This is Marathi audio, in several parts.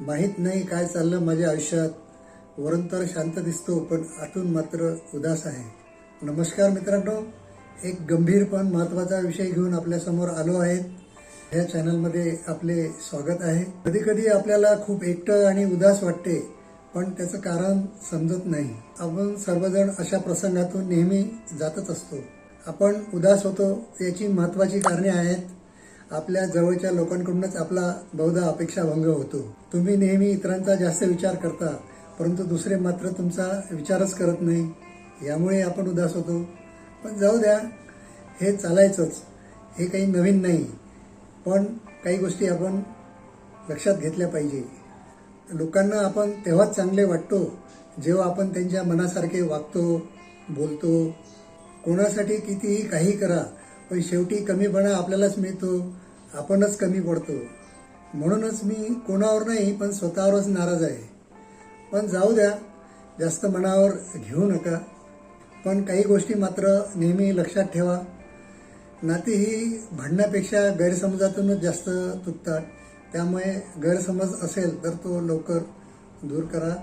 माहीत नाही काय चाललं माझ्या आयुष्यात. वरून तर शांत दिसतो पण आतून मात्र उदास आहे. नमस्कार मित्रांनो एक गंभीर पण महत्त्वाचा विषय घेऊन आपल्यासमोर आलो आहेत ह्या चॅनलमध्ये आपले स्वागत आहे. कधी कधी आपल्याला खूप एकटं आणि उदास वाटते पण त्याचं कारण समजत नाही. आपण सर्वजण अशा प्रसंगातून नेहमी जातच असतो. आपण उदास होतो याची महत्त्वाची कारणे आहेत. आपल्या जवळच्या लोकांकडूनच आपला बहुधा अपेक्षा भंग होतो. तुम्ही नेहमी इतरांचा जास्त विचार करता परंतु दुसरे मात्र तुमचा विचारच करत नाही. यामुळे आपण उदास होतो. पण जाऊ द्या हे चालायचंच. हे काही नवीन नाही. पण काही गोष्टी आपण लक्षात घेतल्या पाहिजे. लोकांना आपण तेव्हाच चांगले वाटतो जेव्हा आपण त्यांच्या मनासारखे वागतो बोलतो. कोणासाठी कितीही काही करा पण शेवटी कमीपणा आपल्यालाच मिळतो आपणच कमी पडतो. म्हणूनच मी कोणावर नाही पण स्वतःवरच नाराज आहे. पण जाऊ द्या जास्त मनावर घेऊ नका. पण काही गोष्टी मात्र नेहमी लक्षात ठेवा. नाती ही भांडण्यापेक्षा गैरसमजातूनच जास्त तुटतात. त्यामुळे गैरसमज असेल तर तो लवकर दूर करा.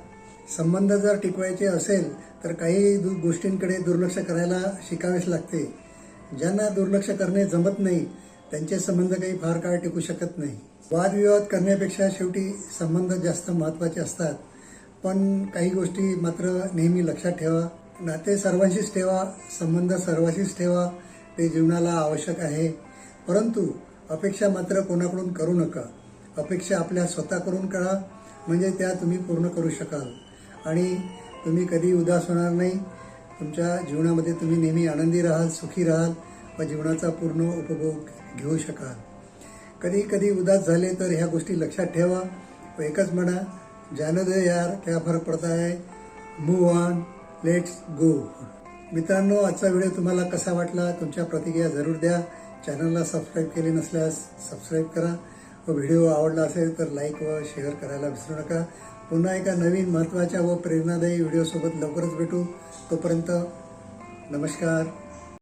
संबंध जर टिकवायचे असेल तर काही दु गोष्टींकडे दुर्लक्ष करायला शिकावेच लागते. ज्यांना दुर्लक्ष करणे जमत नाही त्यांचे संबंध काही फार काळ टिकू शकत नाही. वादविवाद करण्यापेक्षा शेवटी संबंध जास्त महत्त्वाचे असतात. पण काही गोष्टी मात्र नेहमी लक्षात ठेवा. नाते सर्वांशीच ठेवा संबंध सर्वांशीच ठेवा ते जीवनाला आवश्यक आहे. परंतु अपेक्षा मात्र कोणाकडून करू नका. अपेक्षा आपल्या स्वतःकडून करा म्हणजे त्या तुम्ही पूर्ण करू शकाल. आणि तुम्ही कधी उदास होणार नाही. तुमच्या जीवनामध्ये तुम्ही नेहमी आनंदी राहाल सुखी राहाल व जीवनाचा पूर्ण उपभोग घेऊ शकाल. कधी कधी उदास झाले तर ह्या गोष्टी लक्षात ठेवा व एकच म्हणा जान दे यार क्या फरक पडता आहे मूव ऑन लेट्स गो मित्रांनो आजचा व्हिडिओ तुम्हाला कसा वाटला? तुमच्या प्रतिक्रिया जरूर द्या. चॅनलला सबस्क्राईब केले नसल्यास सबस्क्राईब करा. व्हिडिओ आवडला असेल तर लाईक व शेअर करायला विसरू नका. पुन्हा एका नवीन महत्त्वाच्या व प्रेरणादायी व्हिडिओसोबत लवकरच भेटू. तोपर्यंत नमस्कार.